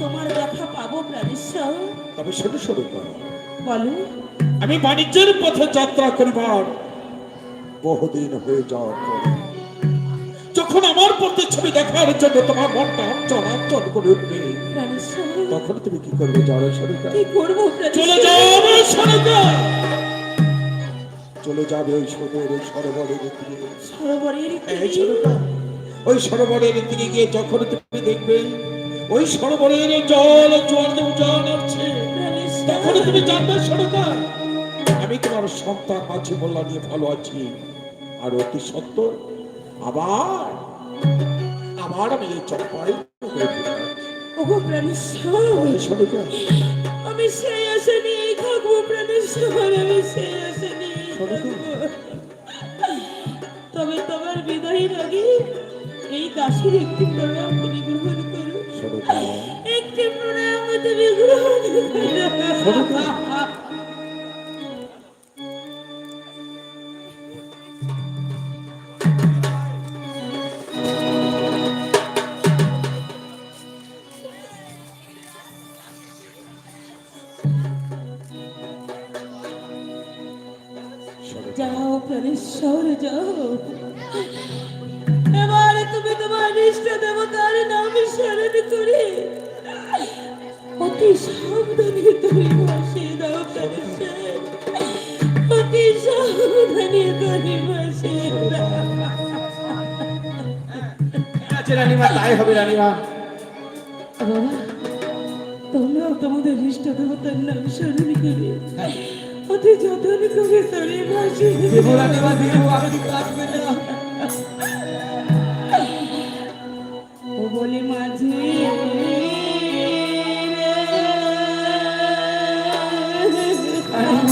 তোমার দেখা পাবো প্রাণেশ্বর তবে শুধু শুরু করো। বলো। আমি বাণিজ্যের পথে যাত্রা করিবার বহুদিন হয়ে যাওয়ার পর যখন আমার পথে ছবি দেখার জন্য তোমার মনটা চলাচল করে উঠবে তখন তুমি কি করবে জড় সরিতা কি করব চলে যাবে সরিতা চলে যাবে ওই সোদের ওই সরোবরের দিকে। সরোবরের ওই সরোবরের দিকে গিয়ে যখন তুমি দেখবে ওই সরোবরের জল জল জল আসছে। তখন তুমি জানবে সরিতা আমি তোমার সন্তান মাঝে মোল্লা নিয়ে ভালো আছি। আর অতি সত্য আবার আবার আমি এই চম্পাই ওগো সরিতা আমি সেই আশা নিয়েই থাকব প্রাণেশ্বর আমি সেই থাকব তবে তোমার বিদায়ের আগে এই দাসের একটি প্রণাম তুমি গ্রহণ সরিতা একটি প্রণাম তুমি গ্রহণ যাও প্রাণেশ্বর যাও। এবারে তুমি তোমার নিষ্ঠ দেবতার নাম স্মরণ করে। অতি সাবধানে তুমি বসে দাও অতি সাবধানে তুমি বসে আছে রানীমা তাই হবে রানীমা। বাবা তোমরাও তোমাদের ইষ্ট দেবতার নাম স্মরণ করে। অতি যত্ন করে তরে বসে দেবো রানীমা দেবো আমি না